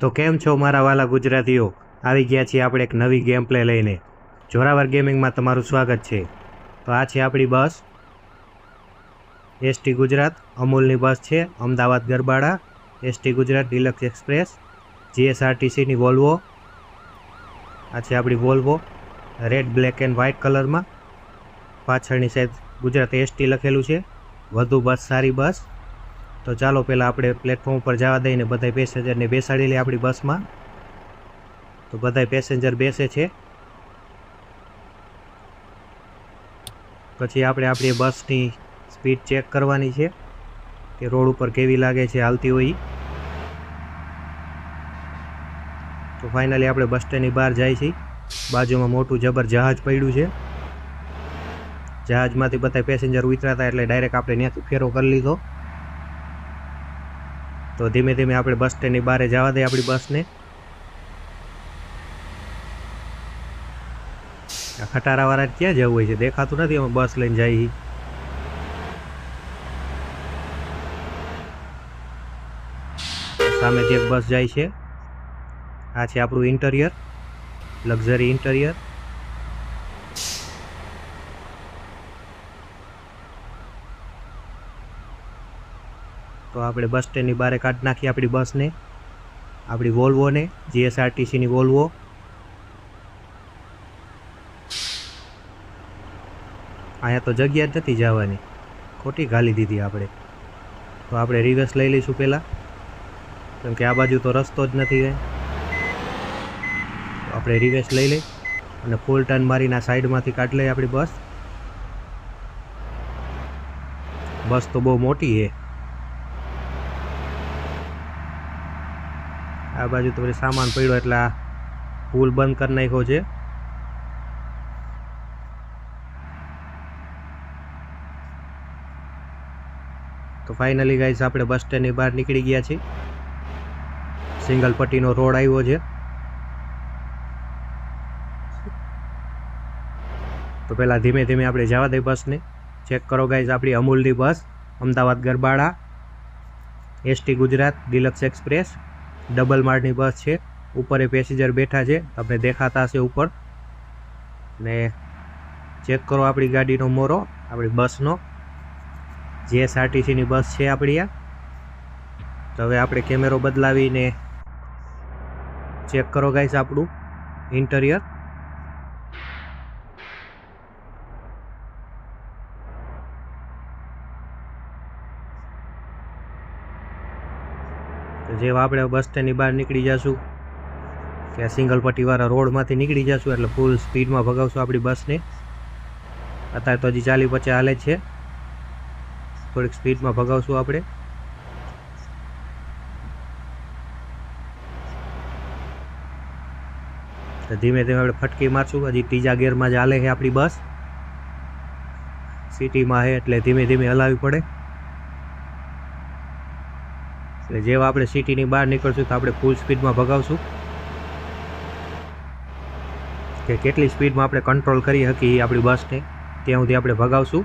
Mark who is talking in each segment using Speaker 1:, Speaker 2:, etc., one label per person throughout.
Speaker 1: તો કેમ છો મારા વાલા ગુજરાતીઓ? આવી ગયા છીએ આપણે એક નવી ગેમ પ્લે લઈને. જોરાવર ગેમિંગમાં તમારું સ્વાગત છે. તો આ છે આપણી બસ. એસટી ગુજરાત, અમૂલની બસ છે, Ahmedabad Garbada, ST Gujarat deluxe express જીએસઆરટીસીની Volvo. આ છે આપણી Volvo, red, black and white કલરમાં. પાછળની સાઈડ ગુજરાત એસટી લખેલું છે. વધુ બસ, સારી બસ. તો ચાલો પહેલાં આપણે પ્લેટફોર્મ ઉપર જવા દઈને બધા પેસેન્જરને બેસાડી લઈએ આપણી બસમાં તો બધા પેસેન્જર બેસે છે. પછી આપણે આપણી બસની સ્પીડ ચેક કરવાની છે કે રોડ ઉપર કેવી લાગે છે, હાલતી હોય તો ફાઇનલી આપણે બસ સ્ટેન્ડની બહાર જાય છીએ. બાજુમાં મોટું જબર જહાજ પડ્યું છે. જહાજમાંથી બધા પેસેન્જર ઉતરાતા એટલે ડાયરેક્ટ આપણે ત્યાંથી ફેરો કરી લીધો. તો ધીમે ધીમે આપણે બસ સ્ટેન્ડની બહાર જવા દઈએ આપણી બસને ખટારાવાળા ક્યાં જવું હોય છે? દેખાતું નથી અમે બસ લઈને જઈએ સામેથી એક બસ જાય છે. આ છે આપણું ઇન્ટરિયર લક્ઝરી ઇન્ટરિયર તો આપણે બસ સ્ટેન્ડની બહાર કાઢી નાખીએ આપણી બસને આપણી વોલ્વોને જીએસઆરટીસીની વોલ્વો અહીંયા તો જગ્યા જ નથી જવાની. ખોટી ગાલી દીધી આપણે. તો આપણે રિવર્સ લઈ લઈશું પહેલાં. કેમ કે આ બાજુ તો રસ્તો જ નથી તો આપણે રિવર્સ લઈ લઈ અને ફૂલ ટર્ન મારીને સાઈડમાંથી કાઢી લઈએ આપણી બસ બસ તો બહુ મોટી છે. આ બાજુ તો સામાન પડ્યો એટલે આ પુલ બંધ કરી નાખ્યો છે. તો ફાઇનલી ગાઈઝ આપણે બસ સ્ટેન્ડની બહાર નીકળી ગયા છીએ. સિંગલ પટ્ટીનો રોડ આવ્યો છે. તો પહેલાં ધીમે ધીમે આપણે જવા દઈએ બસને ચેક કરો ગાઈઝ આપણી અમૂલની bus Ahmedabad Garbada ST Gujarat deluxe express double માળની બસ છે. ઉપર એ પેસેન્જર બેઠા છે. તમને દેખાતા હશે ઉપર. ને ચેક કરો આપણી ગાડીનો મોરો, આપણી બસનો. જીએસઆરટીસીની બસ છે આપણી આ. તો હવે આપણે કેમેરો બદલાવીને ચેક કરો ગાઈસ આપણું ઇન્ટરિયર. તો જેવા આપણે બસ સ્ટેન્ડની બહાર નીકળી જશું. કે સિંગલ પટ્ટીવાળા રોડમાંથી નીકળી જશું એટલે ફૂલ સ્પીડમાં ભગાવશું આપણી બસને. અત્યારે તો હજી ચાલી પછી હાલે છે. થોડીક સ્પીડમાં ભગાવશું આપણે. તો ધીમે ધીમે આપણે ફટકી મારશું. હજી ત્રીજા ગેરમાં જ હાલે છે આપણી બસ. સિટીમાં છે એટલે ધીમે ધીમે હલાવવી પડે. એટલે જેવા આપણે સિટીની બહાર નીકળશું તો આપણે ફૂલ સ્પીડમાં ભગાવશું. કે કેટલી સ્પીડમાં આપણે કંટ્રોલ કરી શકીએ આપણી બસને ત્યાં સુધી આપણે ભગાવશું.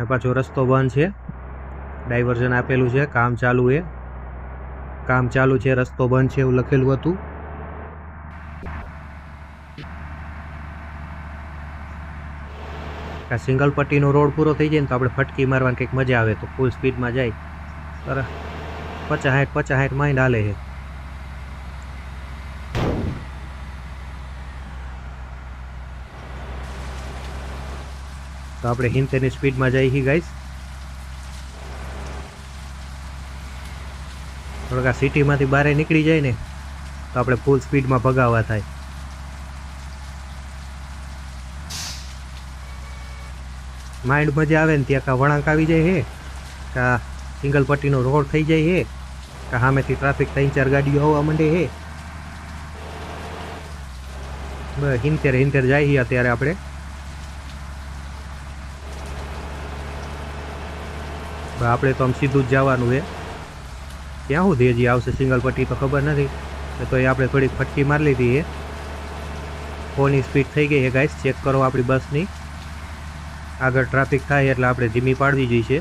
Speaker 1: આ પાછો રસ્તો બંધ છે. ડાયવર્ઝન આપેલું છે, કામ ચાલુ એ કામ ચાલુ છે, રસ્તો બંધ છે એવું લખેલું હતું. આ સિંગલ પટ્ટીનો રોડ પૂરો થઈ જાય ને તો આપણે ફટકી મારવાની કંઈક મજા આવે તો ફૂલ સ્પીડમાં જાય. તરફ પચાસ સાઠ પચાસ હાઠ માઇન્ડ હાલે છે. તો આપણે હિંતેરની સ્પીડમાં જઈએ ગાઈશ થોડોક આ સિટીમાંથી બહાર નીકળી જાય ને, તો આપણે ફૂલ સ્પીડમાં ભગાવવા થાય. માઇન્ડ મજા આવે ને ત્યાં કાં વળાંક આવી જાય હે, કાં સિંગલ પટ્ટીનો રોડ થઈ જાય હે, કાં સામેથી ટ્રાફિક ત્રણ ચાર ગાડીઓ આવવા માંડે હે. બસ હિંતેર હિંતેર જાય છીએ અત્યારે આપણે. આપણે તો આમ સીધું જ જવાનું છે ક્યાં સુધી હજી આવશે સિંગલ પટ્ટી તો ખબર નથી તો તોય આપણે થોડીક ફટકી મારી લીધી છે ફોનની સ્પીડ થઈ ગઈ છે ગાઈસ ચેક કરો આપણી બસની. આગળ ટ્રાફિક થાય એટલે આપણે ધીમી પાડવી જોઈએ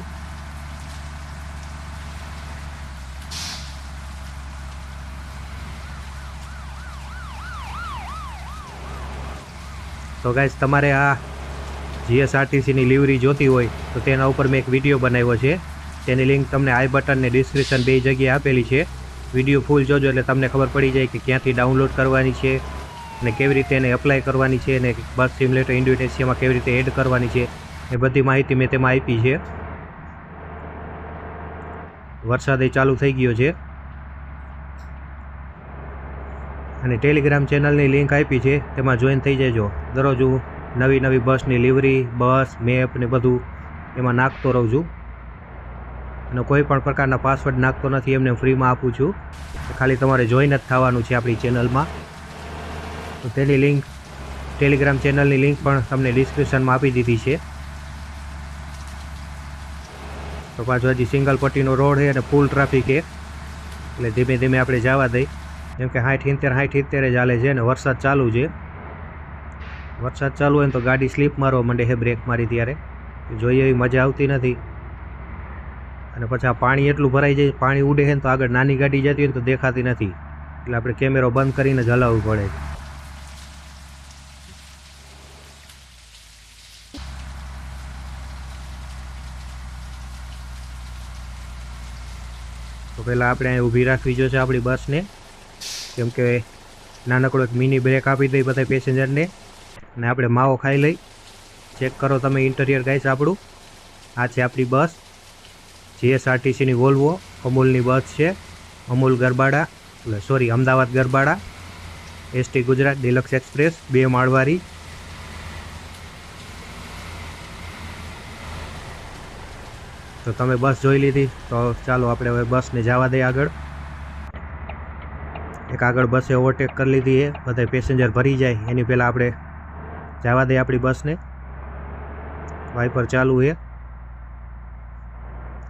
Speaker 1: તો ગાઈઝ તમારે આ જીએસઆરટીસીની લિવરી જોતી હોય તો તેના ઉપર મેં એક વીડિયો બનાવ્યો છે. તેની લિંક તમને આઈ બટન ને ડિસ્ક્રિપ્શન બે જગ્યાએ આપેલી છે. વીડિયો ફૂલ જોજો એટલે તમને ખબર પડી જાય કે ક્યાંથી ડાઉનલોડ કરવાની છે અને કેવી રીતે એને એપ્લાય કરવાની છે અને બસ સિમ્યુલેટર ઇન્ડોનેશિયામાં કેવી રીતે એડ કરવાની છે. એ બધી માહિતી મેં તેમાં આપી છે. વરસાદ એ ચાલુ થઈ ગયો છે. અને ટેલિગ્રામ ચેનલની લિંક આપી છે, તેમાં જોઈન થઈ જજો. દરરોજ હું નવી નવી બસની લિવરી, બસ, મેપ ને બધું એમાં નાખતો રહું છું. અને કોઈ પણ પ્રકારના પાસવર્ડ નાખતો નથી, એમને ફ્રીમાં આપું છું. ખાલી તમારે જોઈન જ થવાનું છે આપણી ચેનલમાં. તો તેની લિંક, ટેલિગ્રામ ચેનલની લિંક પણ તમને ડિસ્ક્રિપ્શનમાં આપી દીધી છે. તો પાછું હજી સિંગલ પટ્ટીનો રોડ છે અને ફૂલ ટ્રાફિક છે. એટલે ધીમે ધીમે આપણે જવા દઈ. જેમ કે હાઠ ઇંતેર હાઠ ઇંતેર જ હાલે છે અને વરસાદ ચાલુ છે. વરસાદ ચાલુ હોય ને તો ગાડી સ્લીપ મારવા માંડે છે બ્રેક મારી ત્યારે. જોઈએ એવી મજા આવતી નથી. અને પછી આ પાણી એટલું ભરાઈ જાય, પાણી ઉડે છે ને તો આગળ નાની ગાડી જતી હોય ને તો દેખાતી નથી. એટલે આપણે કેમેરો બંધ કરીને જ હલાવવું પડે તો પહેલાં આપણે અહીં ઊભી રાખવી જોશે આપણી બસને. કેમ કે નાનકડો એક મિની બ્રેક આપી દઈ બધા પેસેન્જરને અને આપણે માવો ખાઈ લઈ. ચેક કરો તમે ઇન્ટરિયર ગાઈસ આપણું. આ છે આપણી બસ. જીએસઆરટીસીની વોલ્વો અમૂલની બસ છે. અમૂલ ગરબાડા, એટલે sorry Ahmedabad Garbada. ST Gujarat deluxe express બે માળવારી. તો તમે બસ જોઈ લીધી. તો ચાલો આપણે હવે બસને જવા દઈએ આગળ. એક આગળ બસે ઓવરટેક કરી લીધી એ. બધા પેસેન્જર ભરી જાય. એની પહેલાં આપણે જવા દઈએ આપણી બસને. વાઇપર ચાલુ છે.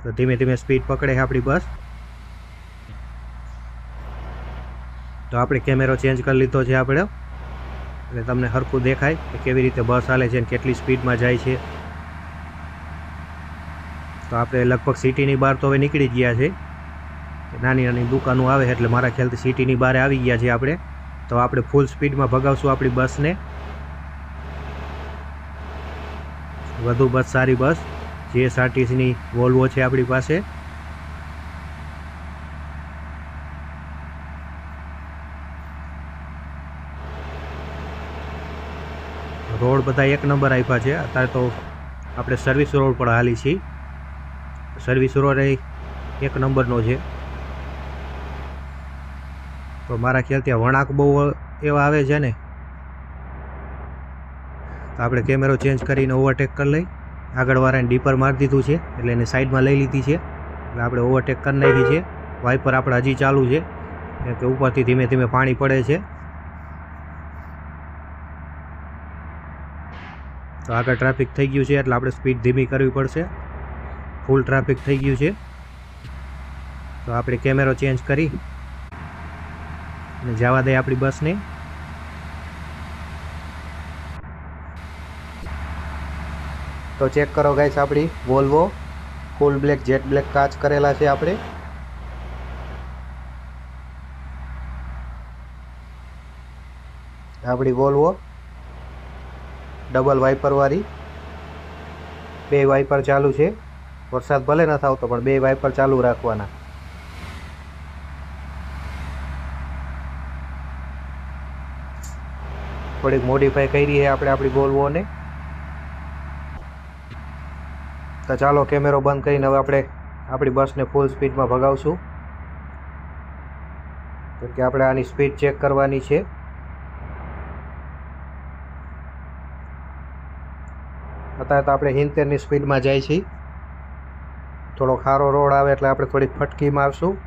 Speaker 1: તો ધીમે ધીમે સ્પીડ પકડે આપણી બસ. તો આપણે કેમેરો ચેન્જ કરી લીધો છે આપણે. એટલે તમને સરખું દેખાય કે કેવી રીતે બસ હાલે છે અને કેટલી સ્પીડમાં જાય છે. તો આપણે લગભગ સિટીની બહાર તો હવે નીકળી ગયા છે. નાની નાની દુકાનો આવે એટલે મારા ખ્યાલથી સિટીની બહાર આવી ગયા છે આપણે. તો આપણે ફૂલ સ્પીડમાં ભગાવશું આપણી બસને. વધુ બસ સારી બસ. જીએસઆરટીસીની વોલ્વો છે આપણી પાસે. રોડ બધા એક નંબર આપ્યા છે. અત્યારે તો આપણે સર્વિસ રોડ પર હાલી છીએ. સર્વિસ રોડ એક નંબરનો છે. તો મારા ખ્યાલથી ત્યાં વળાંક બહુ એવા આવે છે ને. તો આપણે કેમેરો ચેન્જ કરીને ઓવરટેક કરી લઈ. આગળવાળાને ડીપર મારી દીધું છે, એટલે એને સાઈડમાં લઈ લીધી છે. એટલે આપણે ઓવરટેક કરી નાખી છે. વાઇપર આપણે હજી ચાલુ છે. કેમ કે ઉપરથી ધીમે ધીમે પાણી પડે છે. તો આગળ ટ્રાફિક થઈ ગયું છે, એટલે આપણે સ્પીડ ધીમી કરવી પડશે. ફૂલ ટ્રાફિક થઈ ગયું છે. તો આપણે કેમેરો ચેન્જ કરી અને જવા દઈએ આપણી બસને. તો ચેક કરો ગાઈસ આપણી Volvo full black jet black કાચ કરેલા છે આપણે. આપણી વોલ્વો ડબલ વાઇપરવાળી બે વાઇપર ચાલુ છે. વરસાદ ભલે ન આવતો પણ બે વાઇપર ચાલુ રાખવાના. થોડીક મોડિફાઈ કરી છે આપણે આપણી બોલવોને તો ચાલો કેમેરો બંધ કરીને હવે આપણે આપણી બસને ફૂલ સ્પીડમાં ભગાવશું. કેમ કે આપણે આની સ્પીડ ચેક કરવાની છે. અત્યારે તો આપણે હિંતેરની સ્પીડમાં જાય છીએ. થોડો ખારો રોડ આવે એટલે આપણે થોડીક ફટકી મારશું.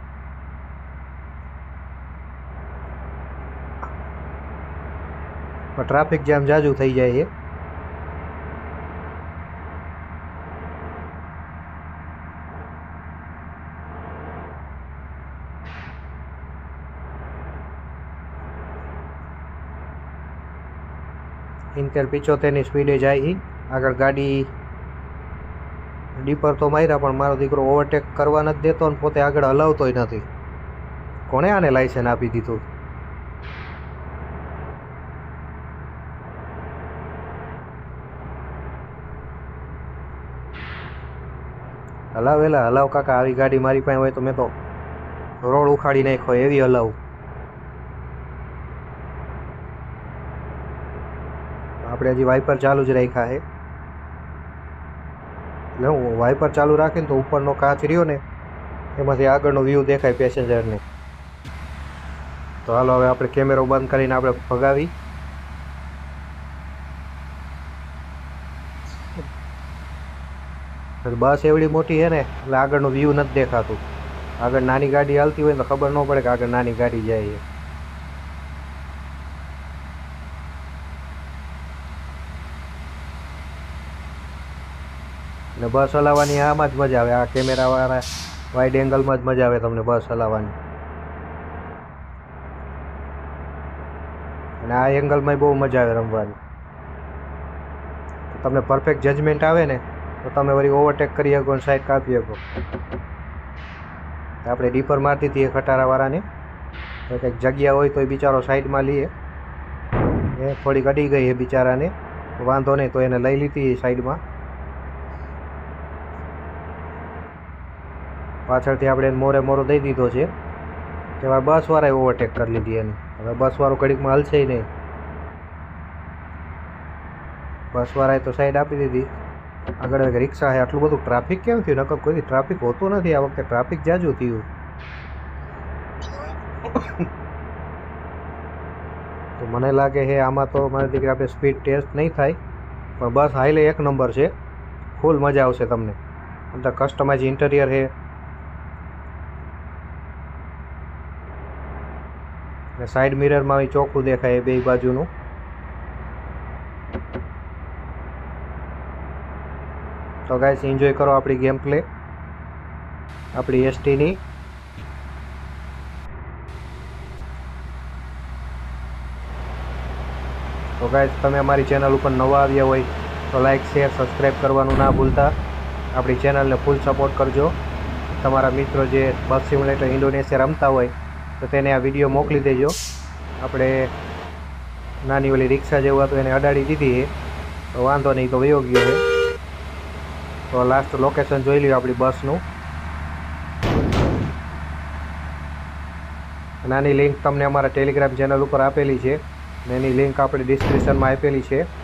Speaker 1: ટ્રાફિક જામ જાજુ થઈ જાય છે ઇન્ટર પિચોતેરની સ્પીડે જાય આગળ ગાડી ડીપર તો માર્યા પણ મારો દીકરો ઓવરટેક કરવા નથી દેતો ને પોતે આગળ હલાવતોય નથી. કોણે આને લાયસન્સ આપી દીધું? હલાવ એલા, હલાવ કાકા, આવી ગાડી મારી પાસે હોય તો મેં તો રોડ ઉખાડી નાખ્યો, એવી હલાવ. આપણે હજી વાઇપર ચાલુ જ રાખ્યા છે એટલે હું વાઇપર ચાલુ રાખીને તો ઉપરનો કાચ રહ્યો ને, એમાંથી આગળનો વ્યૂ દેખાય પેસેન્જરને તો હાલો હવે આપણે કેમેરો બંધ કરીને આપણે ભગાવી. બસ એવડી મોટી છે ને, એટલે આગળનું વ્યૂ નથી દેખાતું. આગળ નાની ગાડી હાલતી હોય તો ખબર ન પડે કે આગળ નાની ગાડી જાય છે. ને બસ હલાવવાની આમાં જ મજા આવે. આ કેમેરાવાળા વાઇડ એંગલમાં જ મજા આવે તમને બસ હલાવવાની. અને આ એંગલમાં બહુ મજા આવે રમવાની. તમને પરફેક્ટ જજમેન્ટ આવે ને, તો તમે વળી ઓવરટેક કરી શકો અને સાઈડ કાપી શકો. આપણે ડીપર મારતી હતી એ ખટારાવાળાને. તો કંઈક જગ્યા હોય તો એ બિચારો સાઈડમાં લઈએ એ થોડીક અડી ગઈ એ બિચારાને. વાંધો નહીં તો એને લઈ લીધી સાઈડમાં પાછળથી આપણે એને મોરે મોરો દઈ દીધો છે. તેમાં બસવાળાએ ઓવરટેક કરી લીધી એને. હવે બસવાળો ઘડીકમાં હલશે નહીં. બસવાળાએ તો સાઈડ આપી દીધી. આગળ રિક્ષા હે, આટલું બધું ટ્રાફિક કેમ થયું? નકર કોઈ ટ્રાફિક હોતું નથી આ વખતે. ટ્રાફિક જાજુ થયું. તો મને લાગે હે, આમાં તો મારી દીકરી આપણે સ્પીડ ટેસ્ટ નહીં થાય, પણ બસ હાઈલે એક નંબર છે. ફૂલ મજા આવશે તમને. અંદર કસ્ટમાઇઝ ઇન્ટિરિયર છે ને સાઈડ મિરરમાં અહીં ચોખ્ખું દેખાય બે બાજુનું. તો ગાઈસ એન્જોય કરો આપણી ગેમ પ્લે આપણી એસટીની તો ગાઈસ તમે અમારી ચેનલ ઉપર નવા આવ્યા હોય તો લાઈક શેર સબસ્ક્રાઈબ કરવાનું ના ભૂલતા. આપણી ચેનલને ફૂલ સપોર્ટ કરજો. તમારા મિત્રો જે બસ સિમ્યુલેટર ઇન્ડોનેશિયા રમતા હોય તો તેને આ વીડિયો મોકલી દેજો. આપણે નાની ઓલી રિક્ષા જેવું હતું, એને અડાડી દીધી તો વાંધો નહીં, તો વયો ગયો છે. તો લાસ્ટ લોકેશન જોઈ લ્યો આપણી બસનું. નાની લિંક તમને અમારા ટેલિગ્રામ ચેનલ ઉપર આપેલી છે. ને એની લિંક આપણે ડિસ્ક્રિપ્શનમાં આપેલી છે.